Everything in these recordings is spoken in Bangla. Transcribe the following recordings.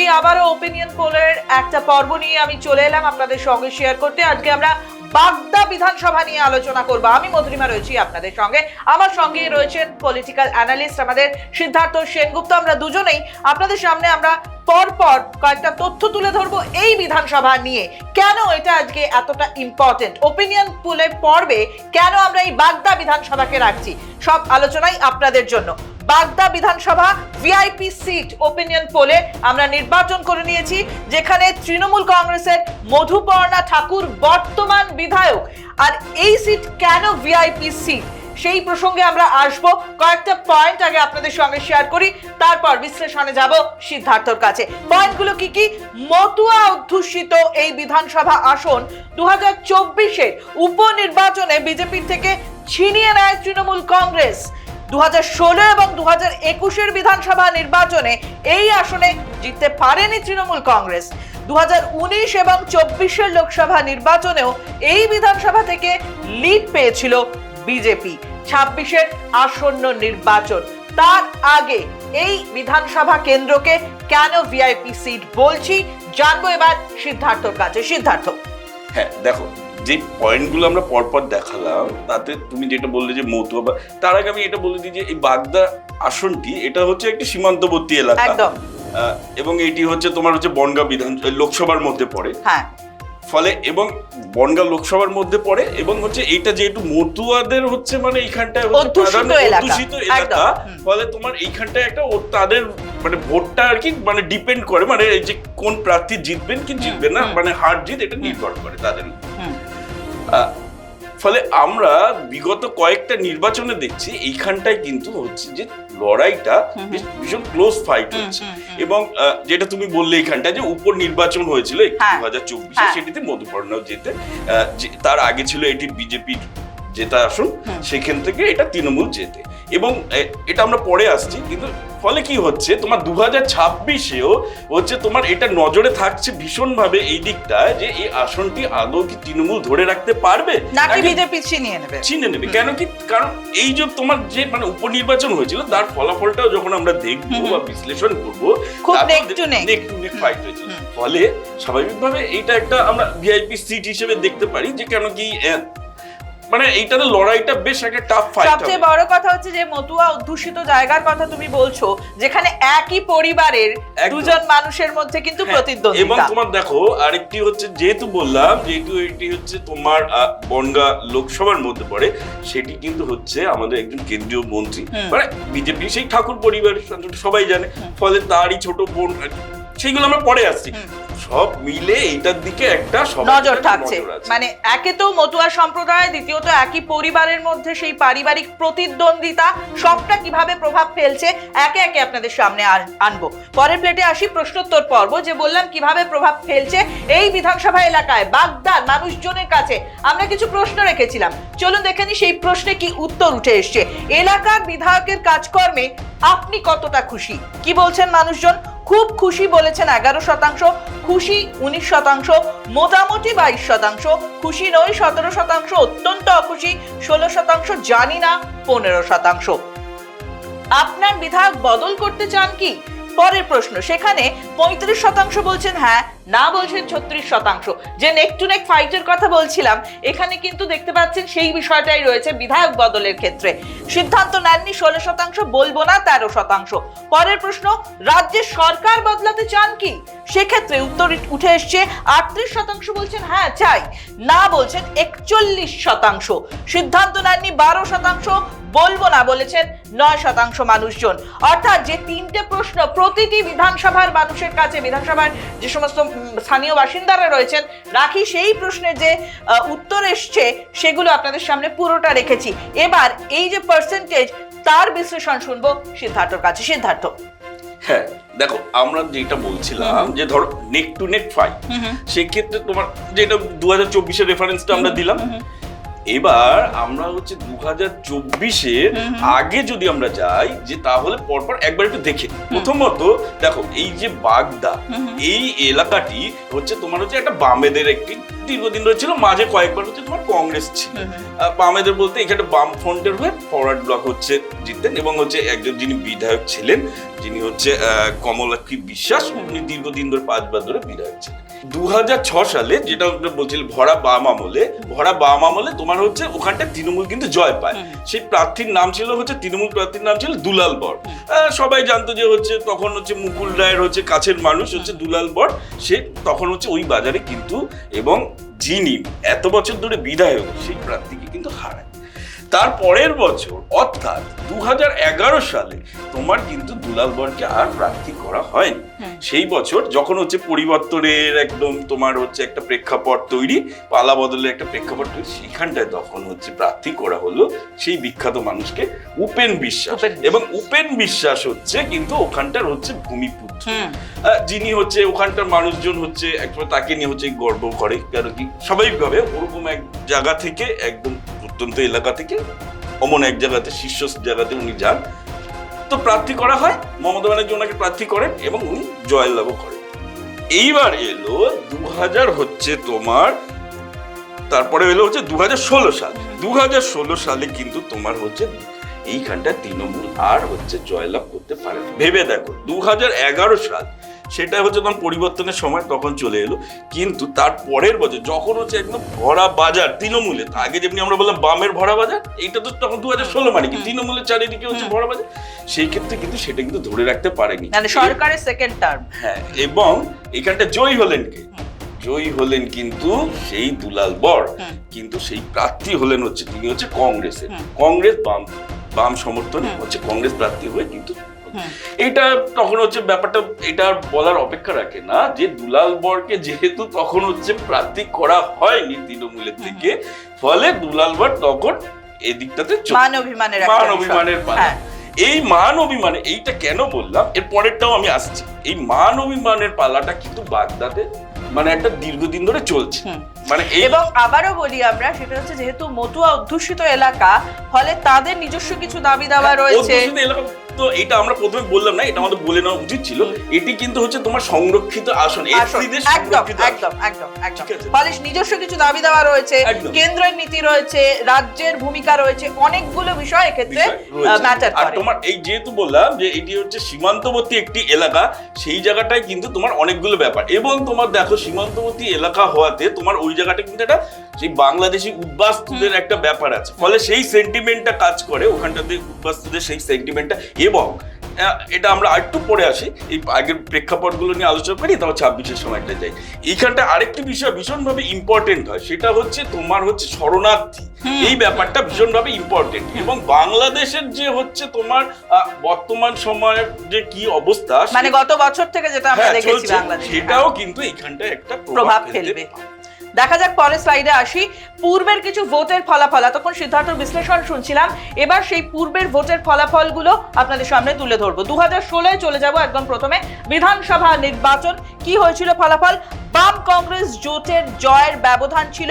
সঙ্গে আবারও ওপিনিয়ন পোলের একটা পর্ব নিয়ে আমি চলে এলাম আপনাদের সঙ্গে শেয়ার করতে। আজকে আমরা বাগদা বিধানসভা নিয়ে আলোচনা করব। আমি মধুরিমা রয়েছি আপনাদের সঙ্গে। আমার সঙ্গে রয়েছেন পলিটিক্যাল অ্যানালিস্ট আমাদের সিদ্ধার্থ সেনগুপ্ত। আমরা দুজনেই আপনাদের সামনে আমরা পরপর কয়েকটা তথ্য তুলে ধরবো এই বিধানসভা নিয়ে। কেন এটা আজকে এতটা ইম্পর্টেন্ট ওপিনিয়ন পুলে পর্বে কেন আমরা এই বাগদা বিধানসভাকে রাখছি? সব আলোচনাই আপনাদের জন্য। বাগদা বিধানসভা ভিআইপি সিট ওপিনিয়ন পোলে আমরা নির্বাচন করে নিয়েছি, যেখানে তৃণমূল কংগ্রেসের মধুপর্ণা ঠাকুর বর্তমান বিধায়ক। আর এই সিট কেন ভিআইপি সিট? সেই প্রসঙ্গে আমরা আসব। কয়েকটা পয়েন্ট আগে আপনাদের সঙ্গে শেয়ার করি, তারপর বিশ্লেষণে যাব সিদ্ধার্থর কাছে। পয়েন্টগুলো কি কি? মতুয়া অধ্যুষিত এই বিধানসভা আসন দু হাজার উপনির্বাচনে বিজেপির থেকে ছিনিয়ে নেয় তৃণমূল কংগ্রেস। দু এবং দু একুশের বিধানসভা নির্বাচনে এই আসনে জিততে পারেনি তৃণমূল কংগ্রেস। দু এবং চব্বিশের লোকসভা নির্বাচনেও এই বিধানসভা থেকে লিড পেয়েছিল বিজেপি। ছাব্বিশের আসন্ন নির্বাচন, তার আগে এই বিধানসভা কেন্দ্রকে কেন ভিআইপি সিট বলছি? জানব এবার সিদ্ধার্থর কাছে। সিদ্ধার্থ। হ্যাঁ দেখো যে পয়েন্টগুলো আমরা পরপর দেখালাম তাতে তুমি যেটা বললে যে মতুয়া বা তার আগে আমি এটা বলে দিই যে এই বাগদা আসনটি এটা হচ্ছে একটি সীমান্তবর্তী এলাকা। একদম। এবং এটি হচ্ছে তোমার হচ্ছে বনগা বিধান লোকসভার মধ্যে পড়ে। হ্যাঁ। ফলে এবং বনগা লোকসভার মধ্যে পড়ে এবং হচ্ছে এটা যেহেতু মতুয়াদের হচ্ছে মানে এইখানটায় অধ্যুষিত এলাকা। ফলে তোমার এইখানটায় একটা তাদের মানে ভোটটা আর কি মানে ডিপেন্ড করে মানে এই যে কোন প্রার্থী জিতবেন কি জিতবেন না মানে হার জিত এটা নির্ভর করে তাদের। ফলে আমরা বিগত কয়েকটা নির্বাচনে দেখছি এইখানটায় কিন্তু হচ্ছে যে লড়াইটা ভীষণ ক্লোজ ফাইট হচ্ছে। এবং যেটা তুমি বললে এইখানটা যে উপর নির্বাচন হয়েছিল হ্যাঁ। দু হাজার চব্বিশে হ্যাঁ। সেটিতে মধুপর্ণাও যেতে আহ, তার আগে ছিল এটি বিজেপির যেটা আসুন সেখান থেকে এটা তৃণমূল যেতে এবং এটা আমরা পরে আসছি কিন্তু ফলে কি হচ্ছে তোমার দু হাজার ছাব্বিশেও হচ্ছে তোমার এটা নজরে থাকছে ভীষণভাবে এই দিকটা যে এই আসনটি আদৌ কি তৃণমূল ধরে রাখতে পারবে? নাকি বিজেপি ছিনিয়ে নেবে। চিনে নেবে। কেন কি? কারণ এই যে তোমার যে মানে উপনির্বাচন হয়েছিল তার ফলাফলটাও যখন আমরা দেখব। বা বিশ্লেষণ করব খুব হয়েছিল। ফলে স্বাভাবিকভাবে এইটা একটা আমরা ভিআইপি সিট হিসেবে দেখতে পারি যে কেন কি মানে এইটাতে লড়াইটা বেশ একটা টাফ ফাইট সবচেয়ে বড় কথা হচ্ছে যে মতুয়া অধ্যুষিত জায়গার কথা তুমি বলছো যেখানে একই পরিবারের দুজন মানুষের মধ্যে কিন্তু হ্যাঁ, এবং তোমার দেখো আরেকটি হচ্ছে যেহেতু বললাম যেহেতু এটি হচ্ছে তোমার বনগা লোকসভার মধ্যে পড়ে সেটি কিন্তু হচ্ছে আমাদের একজন কেন্দ্রীয় মন্ত্রী। মানে বিজেপি সেই ঠাকুর পরিবার সবাই জানে। ফলে তারই ছোট বোন সেইগুলো আমরা পরে আসছি। সব মিলে এইটার দিকে একটা নজর থাকছে। মানে একে তো মতুয়া সম্প্রদায় দ্বিতীয়ত একই পরিবারের মধ্যে সেই পারিবারিক প্রতিদ্বন্দ্বিতা সবটা কীভাবে প্রভাব ফেলছে একে একে আপনাদের সামনে আনব। পরের প্লেটে আসি প্রশ্নোত্তর পর্ব যে বললাম কীভাবে প্রভাব ফেলছে এই বিধানসভা এলাকায় বাগদার মানুষজনের কাছে। আমরা কিছু প্রশ্ন রেখেছিলাম। চলুন দেখে নি সেই প্রশ্নে কি উত্তর উঠে এসছে। এলাকার বিধায়কের কাজকর্মে আপনি কতটা খুশি? কি বলছেন মানুষজন? খুব খুশি বলেছেন এগারো শতাংশ, খুশি উনিশ শতাংশ, মোটামুটি বাইশ শতাংশ, খুশি নয় সতেরো শতাংশ, অত্যন্ত অখুশি ষোলো শতাংশ, জানি না পনেরো শতাংশ। আপনার বিধায়ক বদল করতে চান কি? পরের প্রশ্ন। সেখানে পঁয়ত্রিশ শতাংশ বলছেন হ্যাঁ না বলছেন ছত্রিশ শতাংশ। যে নেক টু নেক ফাইটের কথা বলছিলাম, এখানে কিন্তু দেখতে পাচ্ছেন সেই বিষয়টাই রয়েছে বিধায়ক বদলের ক্ষেত্রে। সিদ্ধান্ত নেননি ষোলো শতাংশ, বলব না তেরো শতাংশ। পরের প্রশ্ন, রাজ্যের সরকার বদলাতে চান কি? সেক্ষেত্রে উত্তর উঠে এসছে, আটত্রিশ শতাংশ বলছেন হ্যাঁ চাই। না বলছেন একচল্লিশ শতাংশ। সিদ্ধান্ত নেননি বারো শতাংশ বলব না বলেছেন নয় শতাংশ মানুষজন। অর্থাৎ যে তিনটে প্রশ্ন প্রতিটি বিধানসভার মানুষের কাছে বিধানসভার যে সমস্ত স্থানীয় বাসিন্দারা রয়েছেন রাখি সেই প্রশ্নের যে উত্তর এসছে সেগুলো আপনাদের সামনে পুরোটা রেখেছি। এবার এই যে পার্সেন্টেজ তার বিশ্লেষণ শুনব সিদ্ধার্থর কাছে। সিদ্ধার্থ। হ্যাঁ দেখো আমরা যেটা বলছিলাম যে ধরো নেক টু নেক ফাইভ সেক্ষেত্রে তোমার যেটা দু হাজার চব্বিশের রেফারেন্সটা আমরা দিলাম এবার আমরা হচ্ছে দু হাজার চব্বিশের আগে যদি আমরা যাই যে তাহলে পরপর একবার একটু দেখে প্রথমত দেখো এই যে বাগদা এই এলাকাটি হচ্ছে তোমার হচ্ছে একটা বামেদের একটি দীর্ঘদিন ধরে ছিল মাঝে কয়েকবার হচ্ছে তোমার কংগ্রেস ছিল। বামেদের বলতে এখানে বাম ফ্রন্টের হয়ে ফরওয়ার্ড ব্লক হচ্ছে জিততেন এবং হচ্ছে একজন যিনি বিধায়ক ছিলেন যিনি হচ্ছে আহ, কমলাক্ষী বিশ্বাস উনি দীর্ঘদিন ধরে পাঁচবার ধরে বিধায়ক ছিলেন। দু সালে যেটা বলছিল ভরা বাম আমলে ভরা বাম আমলে তোমার হচ্ছে ওখানটা তৃণমূল কিন্তু জয় পায়। সেই প্রার্থীর নাম ছিল হচ্ছে তৃণমূল প্রার্থীর নাম ছিল দুলাল বর। আহ, সবাই জানতো যে হচ্ছে তখন হচ্ছে মুকুল রায়ের হচ্ছে কাছের মানুষ হচ্ছে দুলাল বর। সে তখন হচ্ছে ওই বাজারে কিন্তু এবং যিনি এত বছর ধরে বিধায়ক সেই প্রার্থীকে কিন্তু হারায়। তার পরের বছর অর্থাৎ দু হাজার এগারো সালে তোমার কিন্তু দুলাল বরকে আর প্রার্থী করা হয়নি। সেই বছর যখন হচ্ছে পরিবর্তনের একদম তোমার হচ্ছে একটা প্রেক্ষাপট তৈরি পালা বদলে একটা প্রেক্ষাপট তৈরি সেখানটায় তখন হচ্ছে প্রার্থী করা হলো সেই বিখ্যাত মানুষকে উপেন বিশ্বাস। এবং উপেন বিশ্বাস হচ্ছে কিন্তু ওখানটার হচ্ছে ভূমিপুত্র। আহ, যিনি হচ্ছে ওখানটার মানুষজন হচ্ছে একবার তাকে নিয়ে হচ্ছে গর্ব করে কারণ কি স্বাভাবিকভাবে ওরকম এক জায়গা থেকে একদম প্রত্যন্ত এলাকা থেকে, অমন এক জায়গাতে শীর্ষ জায়গাতে উনি যান। তো প্রার্থী করা হয়, মমতা ব্যানার্জি ওনাকে প্রার্থী করেন এবং উনি জয়লাভও করেন। এইবার এলো দু হাজার হচ্ছে তোমার, তারপরে এলো হচ্ছে দু হাজার ষোলো সাল। দু সালে কিন্তু তোমার হচ্ছে এইখানটা তৃণমূল আর হচ্ছে জয়লাভ করতে পারে ভেবে দেখো দু হাজার এগারো সাল সেটা হচ্ছে তখন পরিবর্তনের সময় তখন চলে এলো কিন্তু তার পরের বছর যখন হচ্ছে একদম ভরা বাজার তৃণমূলে আগে যেমনি আমরা বললাম বামের ভরা বাজার এইটা তো তখন দু হাজার ষোলো মানে কি তৃণমূলের চারিদিকে হচ্ছে ভরা বাজার সেই ক্ষেত্রে কিন্তু সেটা কিন্তু ধরে রাখতে পারেনি। মানে সরকারের সেকেন্ড টার্ম হ্যাঁ এবং এখানটা জয়ী হলেন কে? জয়ী হলেন কিন্তু সেই দুলাল বর কিন্তু সেই প্রার্থী হলেন হচ্ছে তিনি হচ্ছে কংগ্রেসের। কংগ্রেস বাম। বাম সমর্থন হচ্ছে কংগ্রেস প্রার্থী হয়ে কিন্তু এটা তখন হচ্ছে ব্যাপারটা এটা বলার অপেক্ষা রাখে না যে দুলাল বরকে যেহেতু তখন হচ্ছে প্রার্থী করা হয়নি তৃণমূলের থেকে ফলে দুলাল বর তখন এদিকটাতে মান অভিমানের মান অভিমানের পালা। হ্যাঁ। এই মান অভিমানে এইটা কেন বললাম? এর পরেরটাও আমি আসছি। এই মান অভিমানের পালাটা কিন্তু বাগদাদে মানে একটা দীর্ঘদিন ধরে চলছে। মানে এবং আবারও বলি আমরা সেটা হচ্ছে যেহেতু মতুয়া অধ্যুষিত এলাকা ফলে তাদের নিজস্ব কিছু দাবি দাবা রয়েছে। অধ্যুষিত এলাকা তো এটা আমরা প্রথমে বললাম না এটা আমাদের বলে নেওয়া উচিত ছিল। এটি কিন্তু হচ্ছে তোমার সংরক্ষিত আসন একদম একদম একদম একদম। ঠিক নিজস্ব কিছু দাবি দেওয়া রয়েছে কেন্দ্রের নীতি রয়েছে রাজ্যের ভূমিকা রয়েছে অনেকগুলো বিষয় এক্ষেত্রে। ম্যাটার আর তোমার এই যেহেতু বললাম যে এটি হচ্ছে সীমান্তবর্তী একটি এলাকা সেই জায়গাটায় কিন্তু তোমার অনেকগুলো ব্যাপার। এবং তোমার দেখো সীমান্তবর্তী এলাকা হওয়াতে তোমার ওই জায়গাটা কিন্তু একটা সেই বাংলাদেশি উদ্বাস্তুদের একটা ব্যাপার আছে। ফলে সেই সেন্টিমেন্টটা কাজ করে ওখানটাতে উদ্বাস্তুদের সেই সেন্টিমেন্টটা এবং এটা আমরা আরেকটু পরে আসি এই আগের প্রেক্ষাপটগুলো নিয়ে আলোচনা করি তারপর ছাব্বিশের সময়টা যাই। এইখানটা আরেকটি বিষয় ভীষণভাবে ইম্পর্টেন্ট হয় সেটা হচ্ছে তোমার হচ্ছে শরণার্থী। এই ব্যাপারটা ভীষণভাবে ইম্পর্টেন্ট এবং বাংলাদেশের যে হচ্ছে তোমার বর্তমান সময়ের যে কি অবস্থা মানে গত বছর থেকে যেটা আমরা হ্যাঁ, দেখেছি বাংলাদেশে। সেটাও কিন্তু এখানটায় একটা প্রভাব ফেলবে। দেখা যাক পরের স্লাইডে আসি। পূর্বের কিছু ভোটের ফলাফল। এতক্ষণ সিদ্ধার্থ বিশ্লেষণ শুনছিলাম। এবার সেই পূর্বের ভোটের ফলাফলগুলো আপনাদের সামনে তুলে ধরবো। দু হাজার ষোলোয় চলে যাব একদম প্রথমে। বিধানসভা নির্বাচন। কি হয়েছিল ফলাফল? বাম কংগ্রেস জোটের জয়ের ব্যবধান ছিল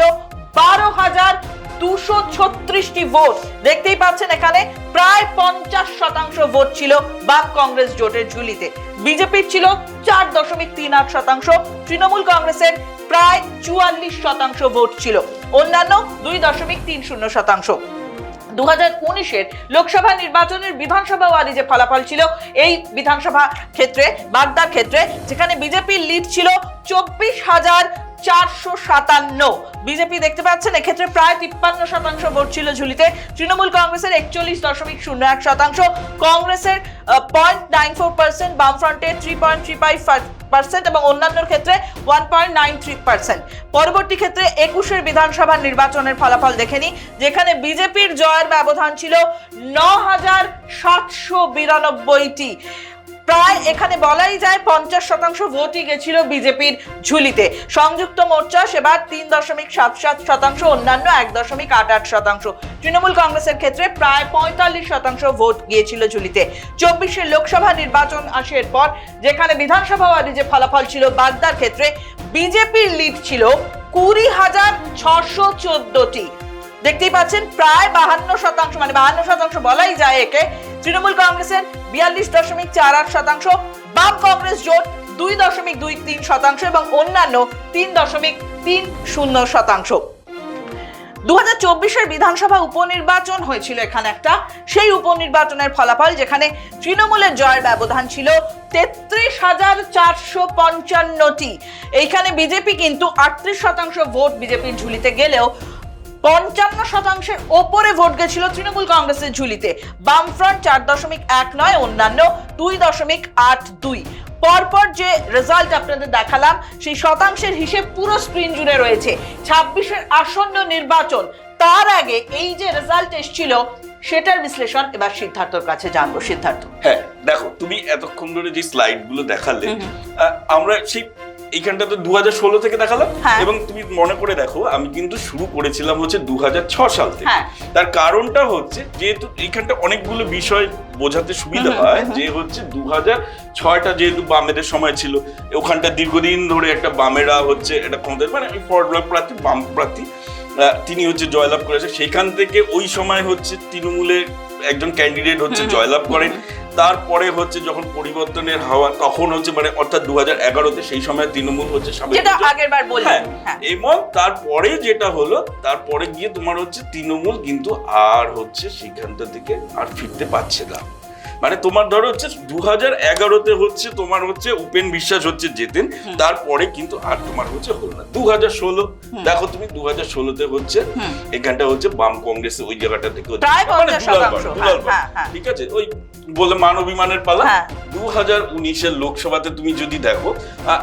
বারো হাজার দুশো ছত্রিশটি ভোট। দেখতেই পাচ্ছেন এখানে প্রায় পঞ্চাশ শতাংশ ভোট ছিল বাম কংগ্রেস জোটের ঝুলিতে। বিজেপির ছিল চার দশমিক তিন আট শতাংশ, তৃণমূল কংগ্রেসের প্রায় চুয়াল্লিশ শতাংশ ভোট ছিল, অন্যান্য দুই দশমিক তিন শূন্য শতাংশ। দু হাজার উনিশের লোকসভা নির্বাচনের বিধানসভা ওয়ারি যে ফলাফল ছিল, এই বিধানসভা ক্ষেত্রে, বাগদার ক্ষেত্রে, যেখানে বিজেপির লিড ছিল চব্বিশ হাজার চারশো সাতান্ন। বিজেপি দেখতে পাচ্ছেন, এক্ষেত্রে প্রায় তিপ্পান্ন শতাংশ ভোট ছিল ঝুলিতে। তৃণমূল কংগ্রেসের একচল্লিশ দশমিক শূন্য এক শতাংশ। কংগ্রেসের পয়েন্ট নাইন ফোর পার্সেন্ট বামফ্রন্টের three point three five percent এবং অন্যান্যর ক্ষেত্রে one point nine three percent পরবর্তী ক্ষেত্রে একুশের বিধানসভা নির্বাচনের ফলাফল দেখে নিই, যেখানে বিজেপির জয়ের ব্যবধান ছিল ন হাজার সাতশো বিরানব্বইটি। প্রায় এখানে বলাই যায় পঞ্চাশ শতাংশ ভোটই গেছিল বিজেপির ঝুলিতে। সংযুক্ত মোর্চা সেবার তিন দশমিক সাত সাত শতাংশ, অন্যান্য এক দশমিক আট আট শতাংশ। তৃণমূল কংগ্রেসের ক্ষেত্রে প্রায় পঁয়তাল্লিশ শতাংশ ভোট গিয়েছিল ঝুলিতে। চব্বিশের লোকসভা নির্বাচন আসের পর যেখানে বিধানসভা ওয়ারি যে ফলাফল ছিল বাগদার ক্ষেত্রে বিজেপির লিড ছিল কুড়ি হাজার ছশো চোদ্দটি। দেখতেই পাচ্ছেন, প্রায় বাহান্ন শতাংশ মানে বাহান্ন শতাংশ বলাই যায় একে। তৃণমূল কংগ্রেসের বিয়াল্লিশ দশমিক চার আট শতাংশ, বাম কংগ্রেস জোট দুই দশমিক দুই তিন শতাংশ এবং অন্যান্য তিন দশমিক তিন শূন্য শতাংশ। দু হাজার বিধানসভা উপনির্বাচন হয়েছিল এখানে একটা। সেই উপনির্বাচনের ফলাফল যেখানে তৃণমূলের জয়ের ব্যবধান ছিল তেত্রিশ হাজার চারশো পঞ্চান্নটি। এইখানে বিজেপি কিন্তু আটত্রিশ শতাংশ ভোট বিজেপির ঝুলিতে গেলেও পঞ্চান্ন শতাংশের ওপরে ভোট গেছিল তৃণমূল কংগ্রেসের ঝুলিতে। বামফ্রন্ট চার দশমিক এক নয় অন্যান্য দুই দশমিক আট দুই। পরপর যে রেজাল্ট আপনাদের দেখালাম সেই শতাংশের হিসেব পুরো স্ক্রিন জুড়ে রয়েছে। ছাব্বিশের আসন্ন নির্বাচন তার আগে এই যে রেজাল্ট এসেছিল সেটার বিশ্লেষণ এবার সিদ্ধার্থর কাছে জানব। সিদ্ধার্থ। হ্যাঁ দেখো তুমি এতক্ষণ ধরে যে স্লাইডগুলো দেখালে আমরা সেই এইখানটা তো দু ষোলো থেকে দেখালাম। হ্যাঁ। এবং তুমি মনে করে দেখো আমি কিন্তু শুরু করেছিলাম হচ্ছে দু সাল থেকে। হ্যাঁ। তার কারণটা হচ্ছে যেহেতু এইখানটা অনেকগুলো বিষয় বোঝাতে সুবিধা হয় যে হচ্ছে দু হাজার ছয়টা যেহেতু বামেদের সময় ছিল ওখানটা দীর্ঘদিন ধরে একটা বামেরা হচ্ছে এটা ক্ষমতায় মানে ফরওয়ার্ড ব্লক প্রার্থী বাম প্রার্থী তিনি হচ্ছে জয়লাভ করেছে। সেখান থেকে ওই সময় হচ্ছে তৃণমূলের একজন ক্যান্ডিডেট হচ্ছে জয়লাভ করেন। তারপরে হচ্ছে যখন পরিবর্তনের হাওয়া তখন হচ্ছে মানে অর্থাৎ দু হাজার এগারোতে সেই সময় তৃণমূল হচ্ছে যেটা আগের বার বললেন হ্যাঁ হ্যাঁ। এবং তারপরে যেটা হলো তারপরে গিয়ে তোমার হচ্ছে তৃণমূল কিন্তু আর হচ্ছে সেখানটা থেকে আর ফিরতে পারছে না। মানে তোমার ধরো হচ্ছে দু হাজার এগারোতে হচ্ছে তোমার হচ্ছে উপেন বিশ্বাস হচ্ছে যেতেন তারপরে কিন্তু আর তোমার হচ্ছে হলো না। দু হাজার ষোলো দেখো তুমি দু হাজার ষোলোতে হচ্ছে এখানটা হচ্ছে বাম কংগ্রেস ওই জায়গাটা থেকে মানে 50 দুলাল শতাংশ, পাড়া, দুলাল পাড়া। হ্যাঁ। ঠিক আছে? ওই বলে মান অভিমানের পালা। হ্যাঁ। দু হাজার উনিশের লোকসভাতে তুমি যদি দেখো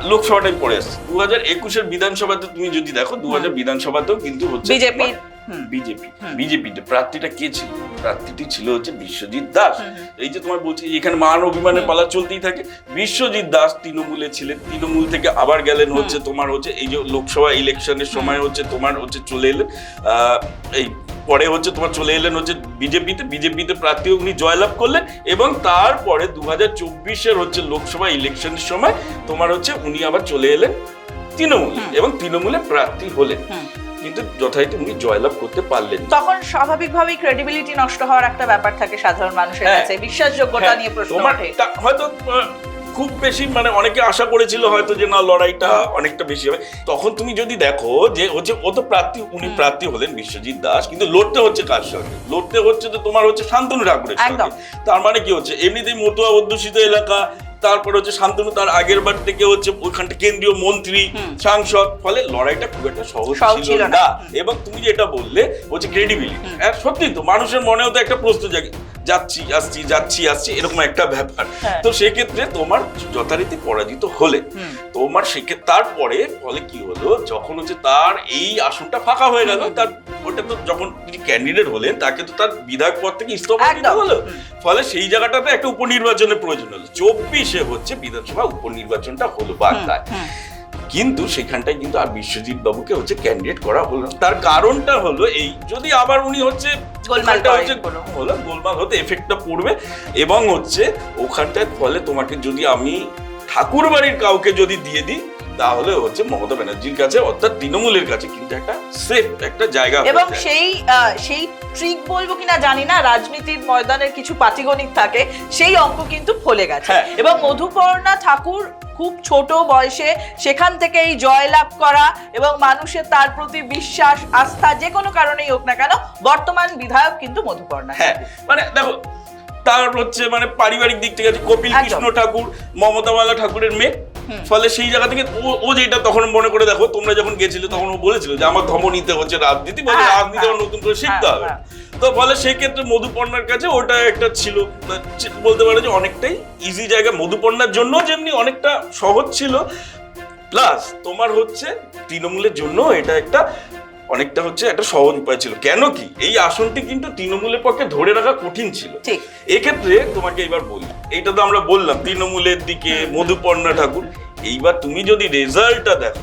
লোকসভাটাই পড়ে আসছে। দু হাজার একুশের বিধানসভাতে তুমি যদি দেখো দু হাজার বিধানসভাতেও কিন্তু হচ্ছে বিজেপির, হুম। বিজেপি। বিজেপিতে প্রার্থীটা কে ছিল? প্রার্থীটি ছিল হচ্ছে বিশ্বজিৎ দাস। এই যে তোমার বলছি এখানে মান অভিমানের পালা চলতেই থাকে। বিশ্বজিৎ দাস তৃণমূলে ছিলেন। তৃণমূল থেকে আবার গেলেন হচ্ছে তোমার হচ্ছে এই যে লোকসভা ইলেকশনের সময় হচ্ছে তোমার হচ্ছে চলে এলেন। আহ, এই পরে হচ্ছে তোমার চলে এলেন হচ্ছে বিজেপিতে বিজেপিতে প্রার্থী উনি জয়লাভ করলেন এবং তারপরে দু হাজার চব্বিশের হচ্ছে লোকসভা ইলেকশনের সময় তোমার হচ্ছে উনি আবার চলে এলেন তৃণমূল এবং তৃণমূলে প্রার্থী হলেন। কিন্তু যথারীতি উনি জয়লাভ করতে পারলেন তখন স্বাভাবিকভাবেই ক্রেডিবিলিটি নষ্ট হওয়ার একটা ব্যাপার থাকে সাধারণ মানুষের হ্যাঁ। কাছে বিশ্বাসযোগ্যতা হ্যাঁ, নিয়ে প্রশ্ন ওঠে। হয়তো খুব বেশি মানে অনেকে আশা করেছিল হয়তো যে না লড়াইটা অনেকটা বেশি হবে। তখন তুমি যদি দেখো যে হচ্ছে ও তো প্রার্থী উনি প্রার্থী হলেন বিশ্বজিৎ দাস কিন্তু লড়তে হচ্ছে কার সঙ্গে? লড়তে হচ্ছে তো তোমার হচ্ছে শান্তনু ঠাকুরের সঙ্গে। তার মানে কি হচ্ছে? এমনিতেই মতুয়া অধ্যুষিত এলাকা তারপরে হচ্ছে শান্তনু তার আগের বার থেকে হচ্ছে ওইখানটা কেন্দ্রীয় মন্ত্রী সাংসদ ফলে লড়াইটা খুব একটা সহজ ছিল। না। এবং তুমি যেটা বললে হচ্ছে ক্রেডিবিলিটি হ্যাঁ সত্যি তো মানুষের মনেও তো একটা প্রশ্ন জাগে যাচ্ছি আসছি যাচ্ছি আসছি এরকম একটা ব্যাপার। হ্যাঁ। তো সেক্ষেত্রে তোমার যথারীতি পরাজিত হলে তোমার সেক্ষেত্রে তারপরে ফলে কি হলো? যখন হচ্ছে তার এই আসনটা ফাঁকা হয়ে গেল তার ওটা তো যখন তিনি ক্যান্ডিডেট হলেন তাকে তো তার বিধায়ক পদ থেকে ইস্তফা দিতে হলো। ফলে সেই জায়গাটাতে একটা উপনির্বাচনের প্রয়োজন হলো। চব্বিশে হচ্ছে বিধানসভা উপনির্বাচনটা হলো বাংলায় কিন্তু সেখানটায় কিন্তু আর বিশ্বজিৎ বাবুকে হচ্ছে ক্যান্ডিডেট করা হলো তার কারণটা হলো এই যদি আবার উনি হচ্ছে গোলমাল হতে এফেক্টটা পড়বে। এবং হচ্ছে ওখানটায় ফলে তোমাকে যদি আমি ঠাকুর বাড়ির কাউকে যদি দিয়ে দিই তাহলে হচ্ছে মমতা ব্যানার্জির কাছে অর্থাৎ তৃণমূলের কাছে কিন্তু একটা সেফ একটা জায়গা এবং সেই সেই ট্রিক বলব কিনা জানি না রাজনীতির ময়দানের কিছু পাটিগণিত থাকে সেই অঙ্ক কিন্তু ফলে গেছে। হ্যাঁ। এবং মধুপর্ণা ঠাকুর খুব ছোট বয়সে সেখান থেকে এই জয়লাভ করা এবং মানুষের তার প্রতি বিশ্বাস আস্থা যে কোনো কারণেই হোক না কেন বর্তমান বিধায়ক কিন্তু মধুপর্ণা। হ্যাঁ মানে দেখো তার হচ্ছে মানে পারিবারিক দিক থেকে কপিল কৃষ্ণ ঠাকুর মমতাওয়ালা ঠাকুরের মেয়ে। ফলে সেই জায়গা থেকে ও- যেটা তখন মনে করে দেখো তোমরা যখন গেছিলে তখন ও বলেছিল যে আমার ধমনীতে হচ্ছে রাজনীতি বলে হ্যাঁ, রাজনীতি আমার হ্যাঁ। নতুন করে শিখতে হ্যাঁ, হবে। তো ফলে সেই ক্ষেত্রে মধুপর্ণার কাছে ওটা একটা ছিল। বলতে পারো যে অনেকটাই ইজি জায়গা। মধুপর্ণার জন্য যেমনি অনেকটা সহজ ছিল। প্লাস তোমার হচ্ছে তৃণমূলের জন্য এটা একটা অনেকটা হচ্ছে একটা সহজ উপায় ছিল। কেন কি? এই আসনটি কিন্তু তৃণমূলের পক্ষে ধরে রাখা কঠিন ছিল। ঠিক। এক্ষেত্রে তোমাকে এবার বলি এইটা তো আমরা বললাম তৃণমূলের দিকে মধুপর্ণা ঠাকুর এইবার তুমি যদি রেজাল্টটা দেখো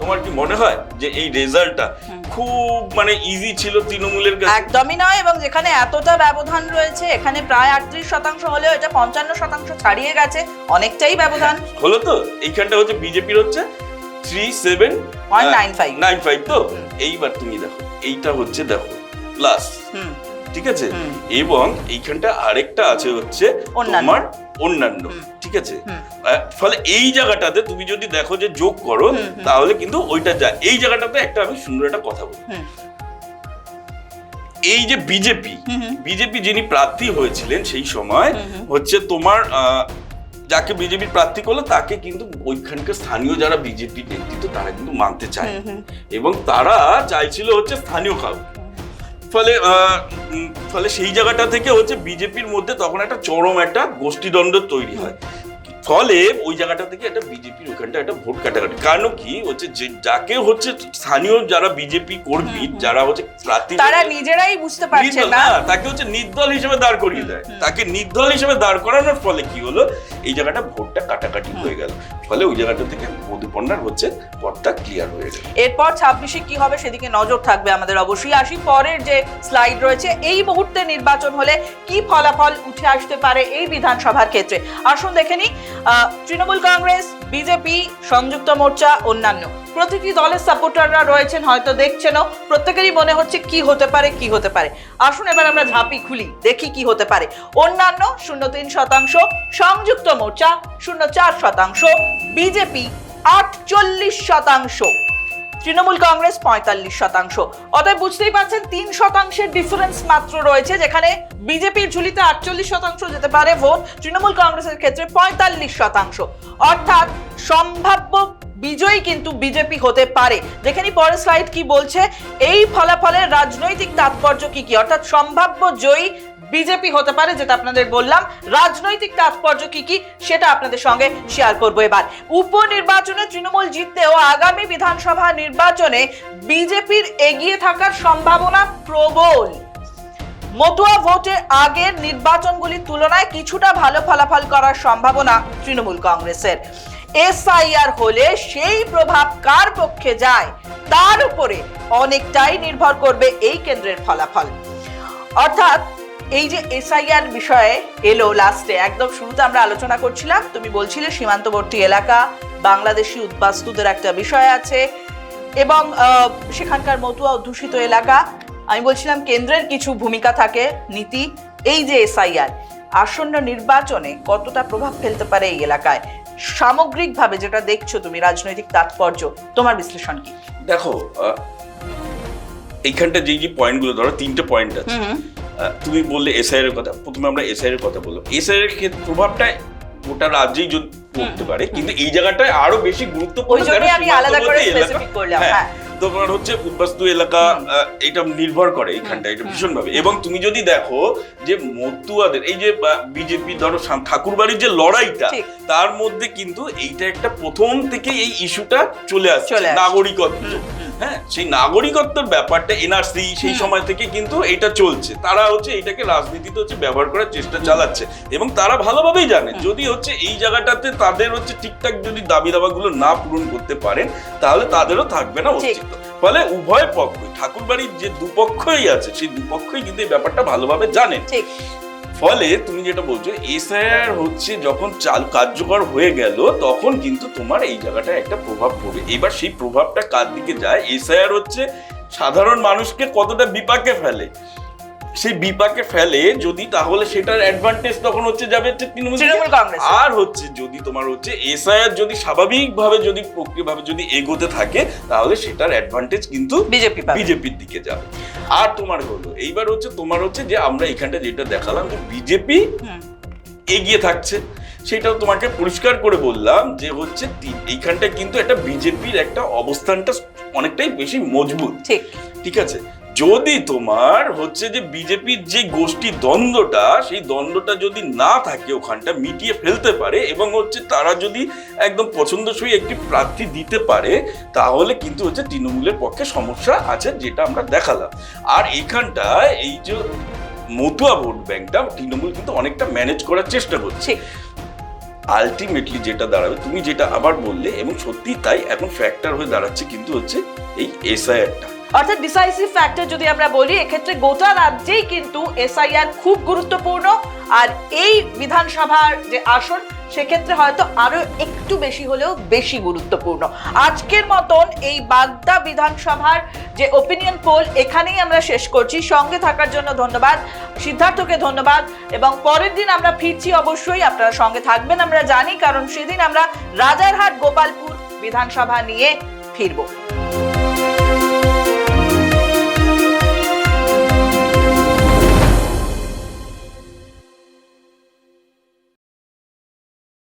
তোমার কি মনে হয় যে এই রেজাল্টটা খুব মানে ইজি ছিল তৃণমূলের কাছে? একদমই নয় এবং যেখানে এতটা ব্যবধান রয়েছে এখানে প্রায় আটত্রিশ শতাংশ হলেও এটা পঞ্চান্ন শতাংশ ছাড়িয়ে গেছে অনেকটাই ব্যবধান। হলো তো? এইখানটা হচ্ছে বিজেপির হচ্ছে থ্রি সেভেন 0.95 নাইন ফাইভ তো এইবার তুমি দেখো এইটা হচ্ছে দেখো প্লাস ঠিক আছে? এবং এইখানটা আরেকটা আছে হচ্ছে তোমার অন্যান্য ঠিক আছে? ফলে এই জায়গাটাতে তুমি যদি দেখো যে যোগ করো। তাহলে কিন্তু ওইটা যায় এই জায়গাটাতে একটা আমি সুন্দর একটা কথা বলি। এই যে বিজেপি। বিজেপি যিনি প্রার্থী হয়েছিলেন সেই সময়। হচ্ছে তোমার আহ, যাকে বিজেপি প্রার্থী করল তাকে কিন্তু ওইখানকার স্থানীয় যারা বিজেপি নেতৃত্ব তারা কিন্তু মানতে চায়। এবং তারা চাইছিল হচ্ছে স্থানীয় কাউ ফলে আহ, ফলে সেই জায়গাটা থেকে হচ্ছে বিজেপির মধ্যে তখন একটা চরম একটা গোষ্ঠীদ্বন্দ্ব তৈরি হয়। ফলে ওই জায়গাটা থেকে একটা বিজেপির ওখানটা একটা ভোট কাটাকাটি। কারণ কি হচ্ছে যে যাকে হচ্ছে স্থানীয় যারা বিজেপি কর্মী যারা হচ্ছে প্রার্থী তারা নিজেরাই বুঝতে পারছে না। না, তাকে হচ্ছে নির্দল হিসেবে দাঁড় করিয়ে দেয়। তাকে নির্দল হিসেবে দাঁড় করানোর ফলে কি হলো? এই জায়গাটা ভোটটা কাটাকাটি হয়ে গেল। ফলে ওই জায়গাটা থেকে মধুপর্ণার হচ্ছে পথটা ক্লিয়ার হয়ে যাবে এরপর ছাব্বিশে কি হবে সেদিকে নজর থাকবে আমাদের অবশ্যই। আসি পরের যে স্লাইড রয়েছে এই মুহূর্তে নির্বাচন হলে কি ফলাফল উঠে আসতে পারে এই বিধানসভার ক্ষেত্রে? আসুন দেখে আহ, তৃণমূল কংগ্রেস বিজেপি, সংযুক্ত মোর্চা, অন্যান্য। প্রতিটি দলের সাপোর্টাররা রয়েছেন, হয়তো দেখছেনও। প্রত্যেকেরই মনে হচ্ছে কি হতে পারে, কি হতে পারে। আসুন এবার আমরা ঝাঁপি খুলি, দেখি কি হতে পারে। অন্যান্য শূন্য তিন শতাংশ, সংযুক্ত মোর্চা শূন্য চার শতাংশ, বিজেপি আটচল্লিশ শতাংশ। তৃণমূল কংগ্রেস পঁয়তাল্লিশ শতাংশ। অতএব বুঝতেই পারছেন, তিন শতাংশের ডিফারেন্স মাত্র রয়েছে, যেখানে বিজেপির ঝুলিতে আটচল্লিশ শতাংশ যেতে পারে ভোট, তৃণমূল কংগ্রেসের ক্ষেত্রে পঁয়তাল্লিশ শতাংশ। অর্থাৎ সম্ভাব্য বিজয়ী কিন্তু বিজেপি হতে পারে। যেখানে পরের স্লাইড কি বলছে, এই ফলাফলের রাজনৈতিক তাৎপর্য কি কি? অর্থাৎ সম্ভাব্য জয়ী বিজেপি হতে পারে, যেটা আপনাদের বললাম। রাজনৈতিক তাৎপর্য কি কি, সেটা আপনাদের সঙ্গে শেয়ার করব এবার। উপনির্বাচনে তৃণমূল জিততেও আগামী বিধানসভা নির্বাচনে বিজেপির এগিয়ে থাকার সম্ভাবনা প্রবল। মতুয়া ভোটের আগের নির্বাচনগুলির তুলনায় কিছুটা ভালো ফলাফল করার সম্ভাবনা তৃণমূল কংগ্রেসের। এসআইআর হলে সেই প্রভাব কার পক্ষে যায়, তার উপরে অনেকটাই নির্ভর করবে এই কেন্দ্রের ফলাফল। অর্থাৎ এই যে এসআইআর বিষয়ে এলো লাস্টে একদম শুরুতে আমরা আলোচনা করছিলাম তুমি বলছিলে সীমান্তবর্তী এলাকা বাংলাদেশি উদ্বাস্তুদের একটা বিষয় আছে এবং সেখানকার মতুয়া অধ্যুষিত এলাকা আমি বলছিলাম কেন্দ্রের কিছু ভূমিকা থাকে নীতি এই যে এসআইআর আসন্ন নির্বাচনে কতটা প্রভাব ফেলতে পারে এই এলাকায়? সামগ্রিকভাবে যেটা দেখছ তুমি রাজনৈতিক তাৎপর্য তোমার বিশ্লেষণ কি? দেখো এইখানটা যে যে পয়েন্টগুলো ধরো তিনটে পয়েন্ট আছে। তুমি বললে এসআইআর এর কথা। প্রথমে আমরা এসআইআর এর কথা বলব এসআইআর এর ক্ষেত্রে প্রভাবটা গোটা রাজ্যেই যদি পড়তে পারে। কিন্তু এই জায়গাটায় আরও বেশি গুরুত্বপূর্ণ হ্যাঁ, হ্যাঁ। তোমার হচ্ছে উদ্বাস্তু এলাকা এটা নির্ভর করে এইখানটা এটা ভীষণ ভাবে এবং তুমি যদি দেখো যে মতুয়াদের এই যে বিজেপি ধরো শাম- ঠাকুরবাড়ির যে লড়াইটা তার মধ্যে কিন্তু এইটা একটা প্রথম থেকে এই ইস্যুটা চলে আসছে। নাগরিকত্ব। হ্যাঁ সেই নাগরিকত্বের ব্যাপারটা এনআরসি সেই সময় থেকে কিন্তু এটা চলছে। তারা হচ্ছে এটাকে রাজনীতিতে হচ্ছে ব্যবহার করার চেষ্টা চালাচ্ছে। এবং তারা ভালোভাবেই জানে যদি হচ্ছে এই জায়গাটাতে তাদের হচ্ছে ঠিকঠাক যদি দাবি দাবাগুলো না পূরণ করতে পারেন তাহলে তাদেরও থাকবে না। অস্তিত্ব। ফলে উভয় পক্ষই ঠাকুরবাড়ির যে দুপক্ষই আছে সেই দুপক্ষই কিন্তু এই ব্যাপারটা ভালোভাবে জানেন। ফলে তুমি যেটা বলছো, এসআইআর হচ্ছে যখন চালু কার্যকর হয়ে গেল, তখন কিন্তু তোমার এই জায়গাটা একটা প্রভাব পড়বে। এবার সেই প্রভাবটা কার দিকে যায়? এসআইআর হচ্ছে সাধারণ মানুষকে কতটা বিপাকে ফেলে? সেই বিপাকে ফেলে যদি তাহলে সেটার অ্যাডভান্টেজ তখন হচ্ছে যাবে হচ্ছে তৃণমূল কংগ্রেস আর হচ্ছে যদি তোমার হচ্ছে এসআইআর যদি স্বাভাবিকভাবে যদি প্রক্রিয়াভাবে যদি এগোতে থাকে তাহলে সেটার অ্যাডভান্টেজ কিন্তু বিজেপি বিজেপির দিকে যাবে। আর তোমার হলো এইবার হচ্ছে তোমার হচ্ছে যে আমরা এখানটা যেটা দেখালাম যে বিজেপি এগিয়ে থাকছে। সেটাও তোমাকে পরিষ্কার করে বললাম যে হচ্ছে এইখানটা কিন্তু একটা বিজেপির একটা অবস্থানটা অনেকটাই বেশি মজবুত। ঠিক। ঠিক আছে? যদি তোমার হচ্ছে যে বিজেপির যে গোষ্ঠী দ্বন্দ্বটা সেই দ্বন্দ্বটা যদি না থাকে ওখানটা মিটিয়ে ফেলতে পারে এবং হচ্ছে তারা যদি একদম পছন্দসই একটি প্রার্থী দিতে পারে তাহলে কিন্তু হচ্ছে তৃণমূলের পক্ষে সমস্যা আছে যেটা আমরা দেখালাম। আর এখানটা এই যে মতুয়া ভোট ব্যাংকটা তৃণমূল কিন্তু অনেকটা ম্যানেজ করার চেষ্টা করছে। আলটিমেটলি যেটা দাঁড়াবে তুমি যেটা আবার বললে এবং সত্যি তাই এখন ফ্যাক্টর হয়ে দাঁড়াচ্ছে কিন্তু হচ্ছে এই এসআইআরটা অর্থাৎ ডিসাইসিভ ফ্যাক্টর যদি আমরা বলি, এক্ষেত্রে গোটা রাজ্যেই কিন্তু এসআইআর খুব গুরুত্বপূর্ণ। আর এই বিধানসভার যে আসন, সেক্ষেত্রে হয়তো আরও একটু বেশি হলেও বেশি গুরুত্বপূর্ণ। আজকের মতন এই বাগদা বিধানসভার যে ওপিনিয়ন পোল এখানেই আমরা শেষ করছি। সঙ্গে থাকার জন্য ধন্যবাদ। সিদ্ধার্থকে ধন্যবাদ। এবং পরের দিন আমরা ফিরছি অবশ্যই। আপনারা সঙ্গে থাকবেন, আমরা জানি, কারণ সেদিন আমরা রাজারহাট গোপালপুর বিধানসভা নিয়ে ফিরবো।